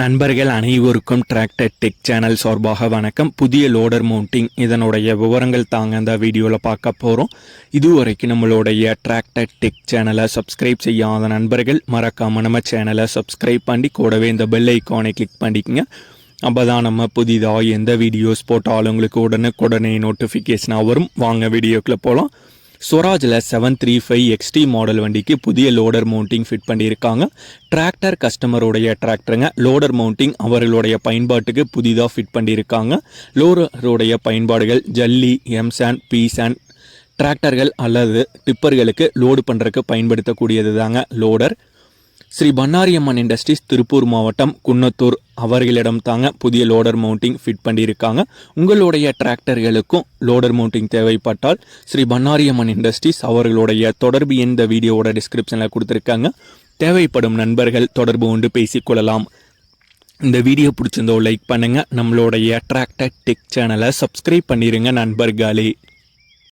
நண்பர்கள் அனைவருக்கும் tractor tech channel சார்பாக வணக்கம். புதிய லோடர் மவுண்டிங் இதனுடைய விவரங்கள் தாங்க இந்த வீடியோவில் பார்க்க போகிறோம் இதுவரைக்கும் நம்மளுடைய டிராக்டர் டெக் சேனலை சப்ஸ்கிரைப் செய்யாத நண்பர்கள் மறக்காமல் நம்ம சேனலை சப்ஸ்கிரைப் பண்ணி கூடவே இந்த பெல் ஐக்கானை கிளிக் பண்ணிக்கோங்க. அப்போ தான் நம்ம புதிதாக எந்த வீடியோஸ் போட்டாலும் உங்களுக்கு உடனுக்குடனே நோட்டிஃபிகேஷனாக வரும். வாங்க வீடியோக்குள்ளே போகலாம் ஸ்வராஜில் seven three five XT model வண்டிக்கு புதிய லோடர் மவுண்டிங் ஃபிட் பண்ணியிருக்காங்க. டிராக்டர் கஸ்டமருடைய டிராக்டருங்க லோடர் மவுண்டிங் அவர்களுடைய பயன்பாட்டுக்கு புதிதாக ஃபிட் பண்ணியிருக்காங்க. லோடருடைய பயன்பாடுகள் ஜல்லி எம்சான் பீசான் டிராக்டர்கள் அல்லது டிப்பர்களுக்கு லோடு பண்ணுறதுக்கு பயன்படுத்தக்கூடியது தாங்க லோடர் ஸ்ரீ பன்னாரியம்மன் இண்டஸ்ட்ரீஸ் திருப்பூர் மாவட்டம் குன்னத்தூர் அவர்களிடம் தாங்க புதிய லோடர் மவுண்டிங் ஃபிட் பண்ணியிருக்காங்க. உங்களுடைய டிராக்டர்களுக்கும் லோடர் மவுண்டிங் தேவைப்பட்டால் ஸ்ரீ பன்னாரியம்மன் இண்டஸ்ட்ரீஸ் அவர்களுடைய தொடர்பு இந்த வீடியோவோட டிஸ்கிரிப்ஷனில் கொடுத்துருக்காங்க. தேவைப்படும் நண்பர்கள் தொடர்பு கொண்டு பேசிக்கொள்ளலாம். இந்த வீடியோ பிடிச்சிருந்தோ லைக் பண்ணுங்கள் நம்மளுடைய டிராக்டர் டெக் சேனலை சப்ஸ்கிரைப் பண்ணிடுங்க நண்பர்களே.